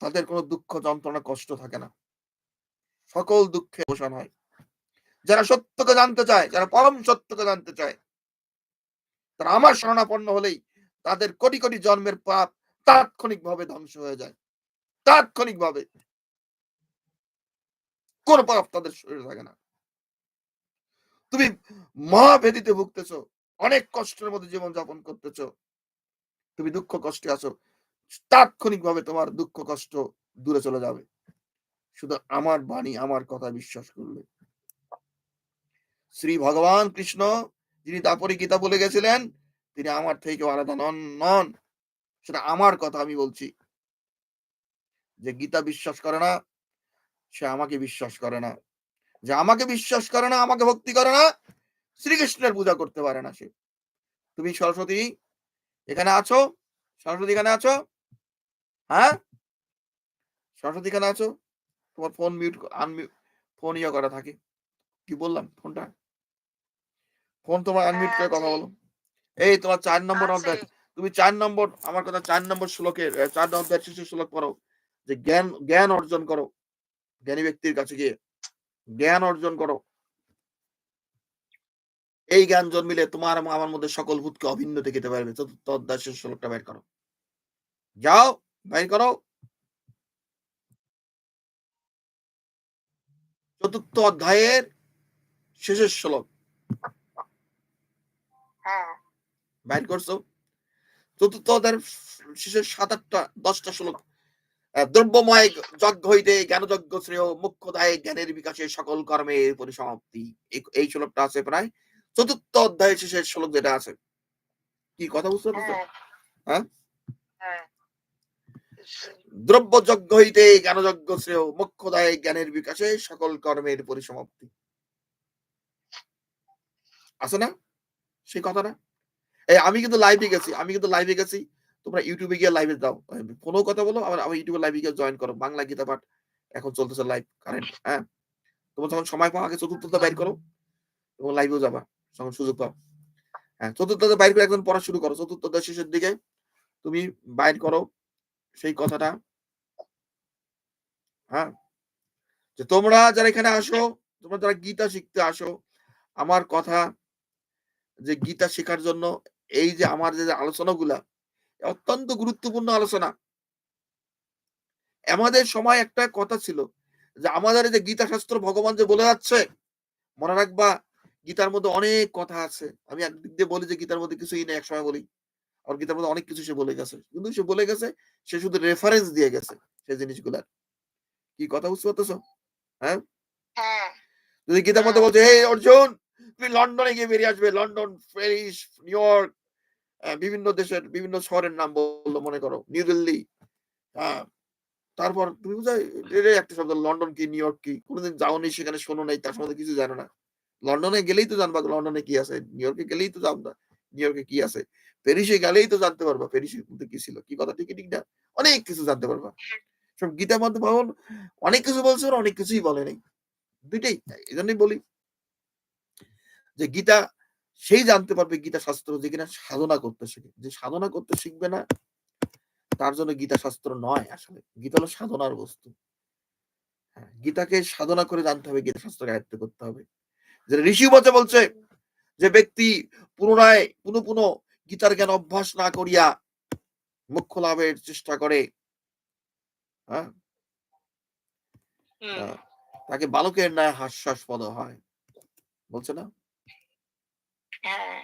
তাদের কোনো দুঃখ, যন্ত্রণা, কষ্ট থাকে না। সকল দুঃখে অবসান হয়। যারা সত্যকে জানতে চায়, যারা পরম সত্যকে জানতে চায়, তারা আমার শরণাপন্ন হলেই তাদের কোটি কোটি জন্মের পাপ তাৎক্ষণিক ভাবে ধ্বংস হয়ে যায়। তাৎক্ষণিক ভাবে কোন পাপ তাদের শরীরে থাকে না। তুমি মহাভেদিতে ভুগতেছ, অনেক কষ্টের মধ্যে জীবন যাপন করতেছ। তুমি দুঃখ, কষ্টে আছো। তাৎক্ষণিক ভাবে তোমার দুঃখ, কষ্ট দূরে চলে যাবে। শুধু আমার বাণী, আমার কথা বিশ্বাস করলে শ্রী ভগবান কৃষ্ণ, যিনি তারপরে গীতা বলে গেছিলেন, তিনি আমার থেকে আলাদা নন নন। সেটা আমার কথা আমি বলছি। যে গীতা বিশ্বাস করে না, সে আমাকে বিশ্বাস করে না। যে আমাকে বিশ্বাস করে না, আমাকে ভক্তি করে না, শ্রীকৃষ্ণের পূজা করতে পারে না সে। তুমি সরস্বতী এখানে আছো? সরস্বতী এখানে আছো? হ্যাঁ? সরস্বতী এখানে আছো? তোমার ফোন মিউট আনমিউট ফোন ইয়ে করা থাকে। কি বললাম ফোনটা ফোন তোমার আনমিউট করে কথা বলো। এই তোমার চার নম্বর অধ্যায় তুমি চার নম্বর আমার কথা চার নম্বর শ্লোকের চার অধ্যায় শেষের শ্লোক পড়ো। যে জ্ঞান জ্ঞান অর্জন করো। জ্ঞানী ব্যক্তির কাছে গিয়ে জ্ঞান অর্জন করো। এই জ্ঞান জন্মিলে তোমার এবং আমার মধ্যে সকল ভূতকে অভিন্ন দেখিতে পারবে। চতুর্থ অধ্যায় শেষ শ্লোকটা বের করো। যাও বাইর করো। চতুর্থ অধ্যায়ের শেষের শ্লোক। হ্যাঁ। বাইর করছ? চতুর্থ অধ্যায়ের শেষের সাত আটটা দশটা শ্লোক। দ্রব্যময় যজ্ঞ হইতে জ্ঞানযজ্ঞ শ্রেয় মুখ্য দায় জ্ঞানের বিকাশে সকল কর্মের পরিসমাপ্তি। এই- এই শ্লোকটা আছে প্রায়। চতুর্থ অধ্যায়ের শেষের শ্লোক যেটা আছে। কি কথা বুঝতে পারছ? হ্যাঁ। দ্রব্য যজ্ঞ হইতে জ্ঞানযজ্ঞ শ্রেয় মুখ্য দায় জ্ঞানের বিকাশে সকল কর্মের পরিসমাপ্তি। আছে না? সেই কথাটা? এই আমি কিন্তু লাইভে গেছি, আমি কিন্তু লাইভে গেছি। তোমরা ইউটিউবে গিয়ে লাইভে দাও কোনো কথা বলো, আবার আমার ইউটিউবে লাইভে গিয়ে জয়েন করো। বাংলা গীতা পাঠ এখন চলতেছে লাইভ কারেন্ট হ্যাঁ? তোমার যখন সময় পাও, আগে চতুর্থটা বাইর করো এবং লাইভেও যাবা, যখন সুযোগ পাও। হ্যাঁ চতুর্থটা বাইর করে একদম পড়া শুরু করো। চতুর্থটা শেষের দিকে তুমি বাইর করো সেই কথাটা? হ্যাঁ? যে তোমরা যারা এখানে আসো, তোমরা যারা গীতা শিখতে আসো, আমার কথা যে গীতা শেখার জন্য এই যে আমার যে আলোচনাগুলা অত্যন্ত গুরুত্বপূর্ণ আলোচনা। আমাদের সময় একটা কথা ছিল যে আমাদের যে গীতা শাস্ত্র ভগবান যে বলে যাচ্ছে, মনে রাখবা গীতার মধ্যে অনেক কথা আছে। আমি একদিক দিয়ে বলি যে গীতার মধ্যে কিছুই নেই, এক সময় বলি। আর গীতার মধ্যে অনেক কিছু সে বলে গেছে। কিন্তু সে বলে গেছে সে শুধু রেফারেন্স দিয়ে গেছে সেই জিনিসগুলার। কি কথা বুঝতে পারতেছো? হ্যাঁ? যদি গীতার মধ্যে বলছে হে অর্জুন তুমি লন্ডনে গিয়ে বেরিয়ে আসবে। লন্ডন প্যারিস নিউ ইয়র্ক বিভিন্ন দেশের বিভিন্ন শহরের নাম বলল মনে করো নিউ দিল্লি হ্যাঁ। তারপর তুমি বুঝাই একটা শব্দ লন্ডন কি নিউ ইয়র্ক কি? কোনোদিন যাওনি সেখানে শোনো নাই তার সম্বন্ধে কিছু জানো না। লন্ডনে গেলেই তো জানবা লন্ডনে কি আছে? নিউ ইয়র্কে গেলেই তো জানবা নিউ ইয়র্কে কি আছে? প্যারিসে গেলেই তো জানতে পারবা কি ছিল কি কথা ঠিক ঠিক না অনেক কিছু জানতে পারবা। সব মধ্যে ভগবান অনেক কিছু বলছে অনেক কিছুই বলে নাই। দুইটাই এই জন্যই বলি যে গীতা সেই জানতে পারবে গীতা শাস্ত্র যে কিনা সাধনা করতে শিখে। যে সাধনা করতে শিখবে না তার জন্য গীতা শাস্ত্র নয় আসলে। গীতা হলো সাধনার বস্তু। হ্যাঁ, গীতাকে সাধনা করে জানতে হবে গীতা শাস্ত্রকে আয়ত্ত করতে হবে। যে ঋষি বলছে যে ব্যক্তি পুনরায় পুনঃ পুনঃ গীতার জ্ঞান অভ্যাস না করিয়া মুখ্য লাভের চেষ্টা করে। হ্যাঁ? তাকে বালকের ন্যায় হাস্যাস্পদ হয়। বলছে না? হ্যাঁ।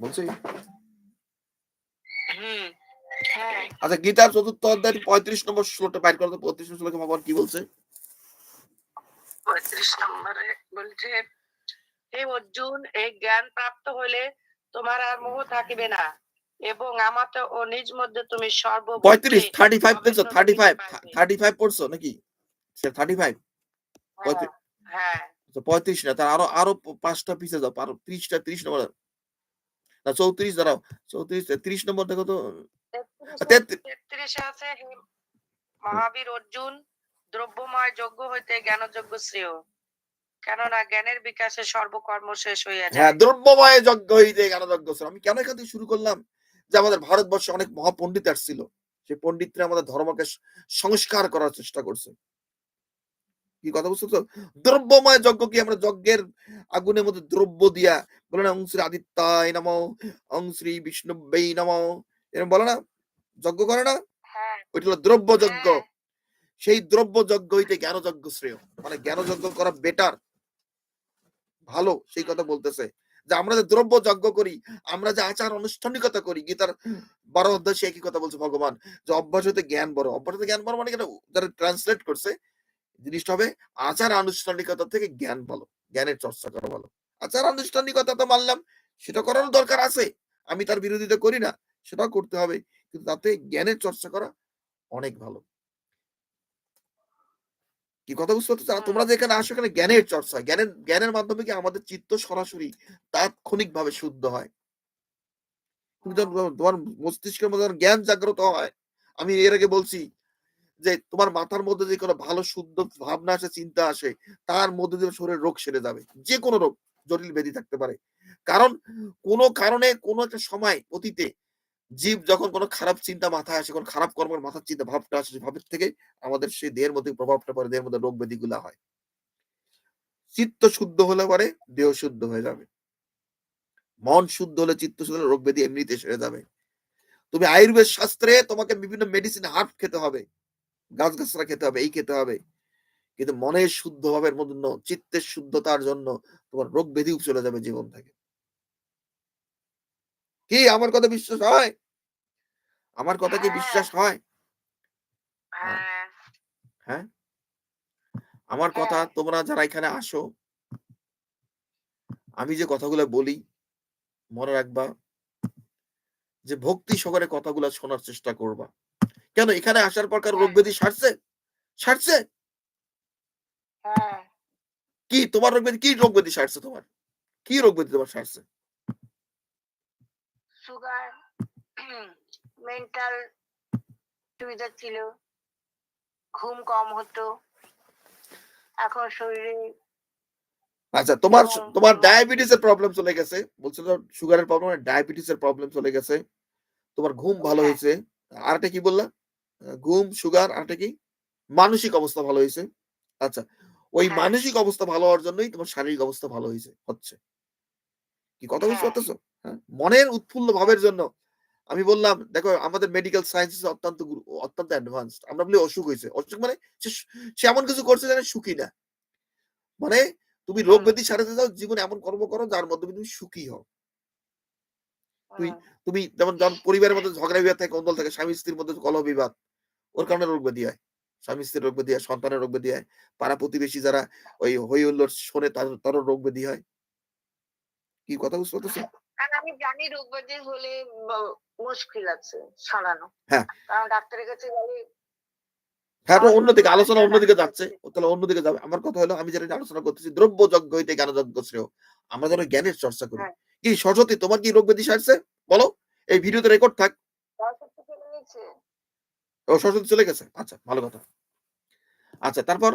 বলছে? হুম হ্যাঁ। আচ্ছা গীতার চতুর্থ অধ্যায় পঁয়ত্রিশ নম্বর শ্লোকটা বাইর করতে পঁয়ত্রিশ নম্বর শ্লোকে ভগবান কি বলছে? পঁয়ত্রিশ নম্বরে বলছে হে অর্জুন এই জ্ঞান প্রাপ্ত হলে তোমার আর মোহ থাকিবে না। এবং আমাতে ও নিজ মধ্যে তুমি সর্ব পঁয়ত্রিশ থার্টি ফাইভ দেখছ? থার্টি ফাইভ থার্টি ফাইভ পড়ছো নাকি? থার্টি ফাইভ পঁয়ত্রিশ। হ্যাঁ। পঁয়ত্রিশ না তার আরও আরও পাঁচটা পিসে যাও আরও ত্রিশটা ত্রিশ নম্বর না চৌত্রিশ দাঁড়াও চৌত্রিশ ত্রিশ নম্বর দেখো তো। তেত্রিশ তেত্রিশে আছে মহাবীর অর্জুন দ্রব্যময় যজ্ঞ হইতে জ্ঞানযজ্ঞ শ্রেয়। কেননা জ্ঞানের বিকাশে সর্বকর্ম শেষ হইয়া হ্যাঁ যায়। দ্রব্যময় যজ্ঞ হইতে জ্ঞানযজ্ঞ শ্রেয়। আমি কেন এখান থেকে শুরু করলাম? যে আমাদের ভারতবর্ষে অনেক মহাপণ্ডিত আসছিল। সেই পণ্ডিতরা আমাদের ধর্মকে সংস্কার করার চেষ্টা করছে। কি কথা বুঝছ তো? দ্রব্যময় যজ্ঞ কি আমরা যজ্ঞের আগুনের মধ্যে দ্রব্য দিয়া বলে না অং শ্রী আদিত্যায় নম অং শ্রী বিষ্ণুবেই নম এরকম বলে না? যজ্ঞ করে না? হ্যাঁ। ওইটা হলো দ্রব্য যজ্ঞ হ্যাঁ। সেই দ্রব্য যজ্ঞ হইতে জ্ঞান যজ্ঞ শ্রেয়। মানে জ্ঞান যজ্ঞ করা বেটার ভালো সেই কথা বলতেছে। যে আমরা যে দ্রব্য যজ্ঞ করি আমরা যে আচার আনুষ্ঠানিকতা করি গীতার বারো অধ্যায় সে একই কথা বলছে ভগবান যে অভ্যাস হতে জ্ঞান বড়। অভ্যাস হতে জ্ঞান বড় মানে কেন যারা ট্রান্সলেট করছে জিনিসটা হবে আচার আনুষ্ঠানিকতা থেকে জ্ঞান ভালো জ্ঞানের চর্চা করা ভালো আচার আনুষ্ঠানিকতা তো মানলাম সেটা করার দরকার আছে। আমি তার বিরোধিতা করি না সেটাও করতে হবে। কিন্তু তাতে জ্ঞানের চর্চা করা অনেক ভালো। কি কথা বুঝতে পারছ হুম। তোমরা যেখানে আসো এখানে জ্ঞানের চর্চা হয়। জ্ঞানের জ্ঞানের মাধ্যমে কি আমাদের চিত্ত সরাসরি তাৎক্ষণিক ভাবে শুদ্ধ হয়? তুমি তোমার- তোমার মস্তিষ্কের মধ্যে জ্ঞান জাগ্রত হয় আমি এর আগে বলছি যে তোমার মাথার মধ্যে যে কোনো ভালো শুদ্ধ ভাবনা আসে চিন্তা আসে তার মধ্যে দিয়ে শরীরের রোগ সেরে যাবে। যে কোনো রোগ জটিল ব্যাধি থাকতে পারে। কারণ কোনো কারণে কোনো একটা সময় অতীতে জীব যখন কোনো খারাপ চিন্তা মাথায় আসে, কোন খারাপ কর্মের মাথার চিন্তা, ভাবটা আসে, ভাবের থেকে আমাদের সেই দেহের মধ্যে প্রভাবটা পড়ে, দেহের মধ্যে রোগ ব্যাধি গুলা হয়। চিত্ত শুদ্ধ হলে পরে দেহ শুদ্ধ হয়ে যাবে। মন শুদ্ধ হলে চিত্ত শুদ্ধ হলে রোগ ব্যাধি এমনিতে সেরে যাবে। তুমি আয়ুর্বেদ শাস্ত্রে তোমাকে বিভিন্ন মেডিসিন হার্ব খেতে হবে। গাছ গাছরা খেতে হবে, এই খেতে হবে। কিন্তু মনের শুদ্ধ ভাবের মধ্যে চিত্তের শুদ্ধতার জন্য তোমার রোগ ব্যাধিও চলে যাবে জীবন থেকে। কি আমার কথা বিশ্বাস হয়? আমার কথা কি হ্যাঁ। বিশ্বাস হয়? হ্যাঁ। হ্যাঁ? আমার কথা হ্যাঁ। তোমরা যারা এখানে আসো আমি যে কথাগুলো বলি মনে রাখবা যে ভক্তি সহকারে কথাগুলো শোনার চেষ্টা করবা। কেন? এখানে আসার পর কার রোগ। ব্যাধি সারছে? সারছে? কি? তোমার রোগ ব্যাধি কি রোগ ব্যাধি সারছে তোমার? কি রোগ ব্যাধি তোমার সারছে? সুগার মেন্টাল সুবিধা ছিল। ঘুম কম হতো। এখন শরীরে আচ্ছা তোমার তোমার ডায়াবেটিস এর প্রবলেম চলে গেছে। বলছিল সুগারের প্রবলেম ডায়াবেটিস এর প্রবলেম চলে গেছে। তোমার ঘুম ভালো হ্যাঁ। হয়েছে। আরেকটা কি বললা? ঘুম সুগার আরেকটা কি? মানসিক অবস্থা ভালো হয়েছে। আচ্ছা ওই হ্যাঁ। মানসিক অবস্থা ভালো হওয়ার জন্যই তোমার শারীরিক অবস্থা ভালো হয়েছে হচ্ছে। কি কথা বুঝতে হ্যাঁ। পারতেছো? হ্যাঁ? মনের উৎফুল্ল ভাবের জন্য আমি বললাম দেখো আমাদের মেডিকেল সায়েন্স অত্যন্ত অত্যন্ত অ্যাডভান্সড আমরা বলি অসুখ হয়েছে। অসুখ মানে সে এমন কিছু করছে যেন সুখী না। মানে তুমি রোগ ব্যাধি সারাতে যাও জীবনে এমন কর্ম করো যার মাধ্যমে তুমি সুখী হও। তুই তুমি যেমন যখন পরিবারের মধ্যে ঝগড়া বিবাদ থাকে কন্দল থাকে স্বামী স্ত্রীর মধ্যে কলহ বিবাদ ওর কারণে রোগ ব্যাধি হয়। স্বামী স্ত্রীর রোগ ব্যাধি হয় সন্তানের রোগ ব্যাধি হয় পাড়া প্রতিবেশী যারা ওই হই হুল্লোড় শোনে তার তারও রোগ ব্যাধি হয়। কি কথা বুঝতে পারতেছো? আর আমি জানি রোগ ব্যাধি হলে মুশকিল আছে সারানো হ্যাঁ। কারণ ডাক্তারের কাছে গেলে হ্যাঁ অন্যদিকে আলোচনা অন্যদিকে যাচ্ছে। তাহলে অন্যদিকে যাবে। আমার কথা হলো আমি যেটা আলোচনা করতেছি দ্রব্য যজ্ঞ হইতে জ্ঞান যজ্ঞ শ্রেয়? আমরা যেন জ্ঞানের চর্চা করি। হ্যাঁ। কি সরস্বতী তোমার কি রোগ ব্যাধি সারছে? বলো এই ভিডিওতে রেকর্ড থাক। ও সরস্বতী চলে গেছে? আচ্ছা ভালো কথা। আচ্ছা তারপর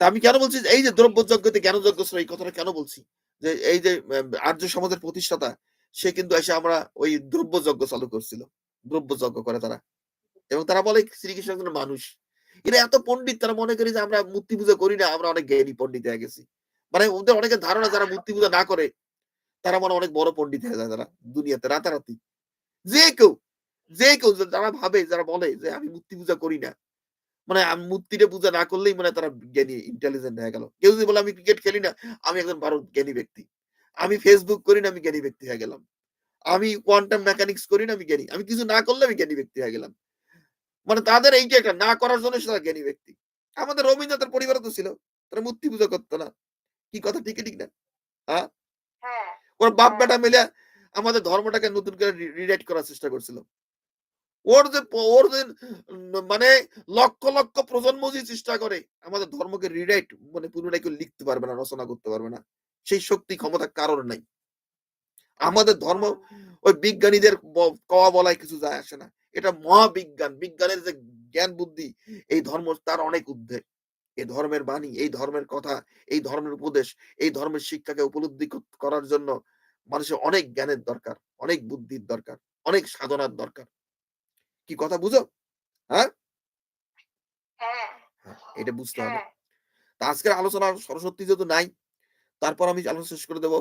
তা আমি কেন বলছি যে এই যে দ্রব্য যজ্ঞতে জ্ঞান যজ্ঞ শ্রেয় এই কথাটা কেন বলছি? যে এই যে আর্য সমাজের প্রতিষ্ঠাতা, সে কিন্তু এসে আমরা ওই দ্রব্য যজ্ঞ চালু করছিল। দ্রব্য যজ্ঞ করে তারা। এবং তারা বলে শ্রীকৃষ্ণ একজন মানুষ। এরা এত পণ্ডিত, তারা মনে করি যে আমরা মূর্তি পূজা করি না, আমরা অনেক জ্ঞানী পণ্ডিত হয়ে গেছি। মানে ওদের অনেকের ধারণা যারা মূর্তি পূজা না করে, তারা মনে অনেক বড় পণ্ডিত হয়ে যায় তারা দুনিয়াতে, রাতারাতি। যে কেউ যে কেউ যারা ভাবে, যারা বলে যে আমি মূর্তি পূজা করি না মানে মূর্তিটা পূজা না করলেই মানে তারা জ্ঞানী ইন্টেলিজেন্ট হয়ে গেল। কেউ যদি বলে আমি ক্রিকেট খেলি না আমি একজন ভালো জ্ঞানী ব্যক্তি। আমি ফেসবুক করি না আমি জ্ঞানী ব্যক্তি হয়ে গেলাম। আমি কোয়ান্টাম মেকানিক্স করি না আমি জ্ঞানী। আমি কিছু না করলে আমি জ্ঞানী ব্যক্তি হয়ে গেলাম। মানে তাদের এইটা একটা না করার জন্য তারা জ্ঞানী ব্যক্তি। আমাদের রবীন্দ্রনাথের পরিবার তো ছিল। তারা মূর্তি পূজা করতো না। কি কথা ঠিক ঠিক না? হ্যাঁ ওর বাপ হ্যাঁ। বেটা মিলে আমাদের ধর্মটাকে নতুন করে রিরাইট করার চেষ্টা করছিল। ওর যে ওর যে মানে লক্ষ লক্ষ প্রজন্ম যে চেষ্টা করে, আমাদের ধর্মকে রিরাইট মানে পুনরায় কেউ লিখতে পারবে না, রচনা করতে পারবে না। সেই শক্তি ক্ষমতা কারোর নাই। আমাদের ধর্ম, ওই বিজ্ঞানীদের কওয়া বলায় কিছু যায় আসে না। এটা মহাবিজ্ঞান। বিজ্ঞানের যে জ্ঞান বুদ্ধি, এই ধর্ম তার অনেক ঊর্ধ্বে এই ধর্মের বাণী, এই ধর্মের কথা, এই ধর্মের উপদেশ, এই ধর্মের শিক্ষাকে উপলব্ধি করার জন্য মানুষের অনেক জ্ঞানের দরকার, অনেক বুদ্ধির দরকার, অনেক সাধনার দরকার। কি কথা বুঝো? হ্যাঁ? হ্যাঁ, এটা বুঝতে হবে। হ্যাঁ। তা আজকের আলোচনা সরস্বতী যেহেতু নাই তারপর আমি আলোচনা শেষ করে দেব।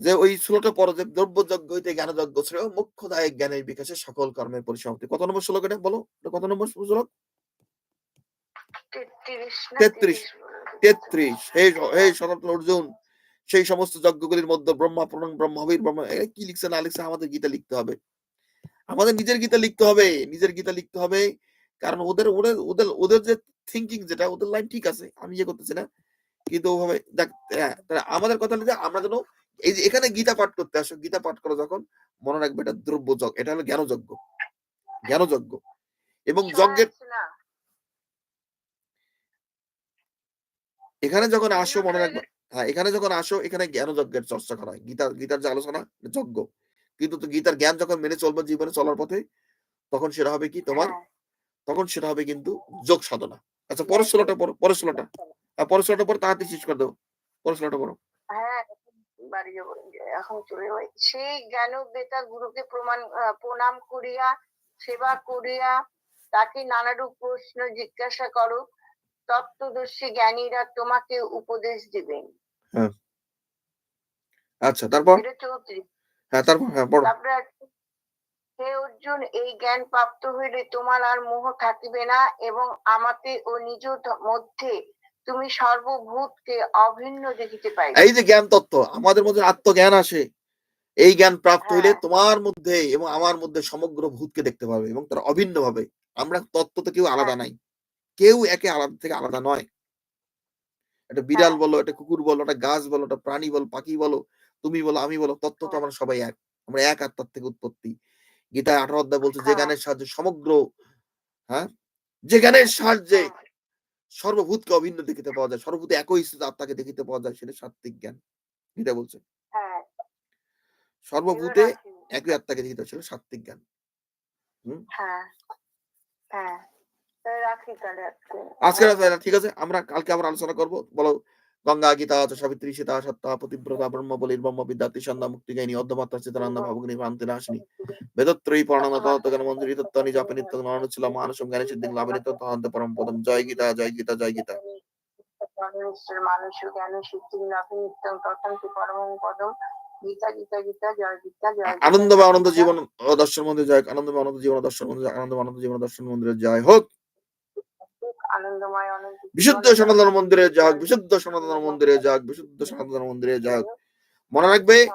যে ওই ষোলোটা পর যে দ্রব্যযজ্ঞ হইতে জ্ঞানযজ্ঞ শ্রেয় মুখ্যদায়ক জ্ঞানের বিকাশে সকল কর্মের পরিসমাপ্তি। কত নম্বর শ্লোক এটা? বলো। কত নম্বর শ্লোক? তেত্রিশ তেত্রিশ। হে সনাতন অর্জুন সেই সমস্ত যজ্ঞগুলির মধ্যে ব্রহ্মা প্রণং ব্রহ্মবীর ব্রহ্ম কি লিখছে না লিখছে আমাদের গীতা লিখতে হবে। আমাদের নিজের গীতা লিখতে হবে নিজের গীতা লিখতে হবে। কারণ ওদের ওদের ওদের ওদের যে থিঙ্কিং যেটা ওদের লাইন ঠিক আছে আমি ইয়ে করতেছি না। কিন্তু ওভাবে দেখ হ্যাঁ, আমাদের কথা হলো যে আমরা যেন এই যে এখানে গীতা পাঠ করতে আসো গীতা পাঠ করো যখন মনে রাখবে এটা দ্রব্য যজ্ঞ এটা হলো জ্ঞানযজ্ঞ। জ্ঞানযজ্ঞ। এবং যজ্ঞের এখানে যখন আসো মনে রাখবে হ্যাঁ এখানে যখন আসো এখানে জ্ঞান যজ্ঞের চর্চা করা হয়। গীতা গীতার যে আলোচনা যজ্ঞ। কিন্তু গীতার জ্ঞান যখন মেনে চলবে জীবনে চলার পথে তখন সেটা হবে কি তোমার? হ্যাঁ, তখন সেটা হবে কিন্তু যোগ সাধনা। আচ্ছা পরের পড়ো পরের হ্যাঁ পরের পর তাড়াতাড়ি শেষ করে দেবো পরের ষোলোটা পড়ো। হ্যাঁ বাড়ি এখন চলে সেই জ্ঞান বেতা গুরুকে প্রমাণ প্রণাম করিয়া সেবা করিয়া তাকে নানারূপ প্রশ্ন জিজ্ঞাসা করো তত্ত্বদর্শী জ্ঞানীরা তোমাকে উপদেশ দিবেন। আচ্ছা তারপর? চৌত্রিশ। হ্যাঁ তারপর হ্যাঁ তারপরে হে অর্জুন এই জ্ঞান প্রাপ্ত হইলে তোমার আর মোহ থাকিবে না এবং আমাতে ও নিজ মধ্যে তুমি সর্বভূতকে অভিন্ন দেখিতে পাইবে এই যে জ্ঞান তত্ত্ব আমাদের মধ্যে আত্মজ্ঞান আসে এই জ্ঞান প্রাপ্ত হইলে হ্যাঁ। তোমার মধ্যে এবং আমার মধ্যে সমগ্র ভূতকে দেখতে পাবে এবং তারা অভিন্ন ভাবে আমরা তত্ত্ব তো কেউ আলাদা হ্যাঁ। নাই কেউ একে আলাদা থেকে আলাদা নয় একটা বিড়াল হ্যাঁ। বলো একটা কুকুর বলো একটা গাছ বলো একটা প্রাণী বলো পাখি বলো তুমি বলো আমি বলো তত্ত্ব তো হ্যাঁ। আমরা সবাই এক। আমরা এক আত্মার থেকে উৎপত্তি। গীতায় আঠারো অধ্যায় বলছে যে হ্যাঁ। জ্ঞানের সাহায্যে সমগ্র হ্যাঁ? যে জ্ঞানের সাহায্যে হ্যাঁ। সর্বভূতকে অভিন্ন দেখিতে পাওয়া যায় সর্বভূত একই স্থিত আত্মাকে দেখিতে পাওয়া যায় সেটা সাত্বিক জ্ঞান। এটা বলছে। হ্যাঁ। সর্বভূতে একই আত্মাকে দেখিতে ছিল সাত্বিক জ্ঞান। হ্যাঁ। হ্যাঁ। তাহলে আজকে। ঠিক আছে? আমরা কালকে আবার আলোচনা করব। বলো গঙ্গা গীতা সাবিত্রী সীতা সত্তা পতিব্রতা ব্রহ্ম বলির ব্রহ্ম বিদ্যার্থী সন্ধ্যা মুক্তি গাইনী অর্ধমাত্রা চিতানন্দ ভাবগ্নি ভ্রান্তি নাশিনী। বেদত্রয়ী পরণাম তত্ত্বজ্ঞান মন্দির তত্ত্ব নিজ নিত্য অনুচ্ছিল মানসম জ্ঞানী সিদ্ধি লাভনিত তহন্ত পরম পদম। জয় গীতা জয় গীতা জয় গীতা। মানুষ জ্ঞান সিদ্ধি লাভ নিত্যং পরম পদম। আনন্দ বা আনন্দ জীবন দর্শন মন্দির জয় আনন্দ বা আনন্দ জীবন দর্শন মন্দির আনন্দ আনন্দ জীবন দর্শন মন্দিরের জয় হোক। বিশুদ্ধ সনাতন মন্দিরে যাক বিশুদ্ধ সনাতন মন্দিরে যাক বিশুদ্ধ সনাতন মন্দিরে যাক। মনে রাখবে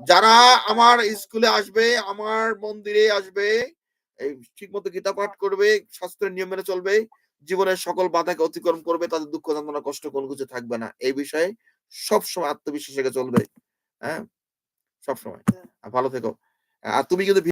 যারা আমার স্কুলে আসবে আমার মন্দিরে আসবে এই ঠিক মতো গীতা পাঠ করবে শাস্ত্রের নিয়ম মেনে চলবে জীবনের সকল বাধাকে অতিক্রম করবে তাদের দুঃখ যন্ত্রণা কষ্ট কোনো কিছু থাকবে না। এই বিষয়ে সবসময় আত্মবিশ্বাস চলবে। হ্যাঁ? সবসময়। ভালো থেকো। আর তুমি কিন্তু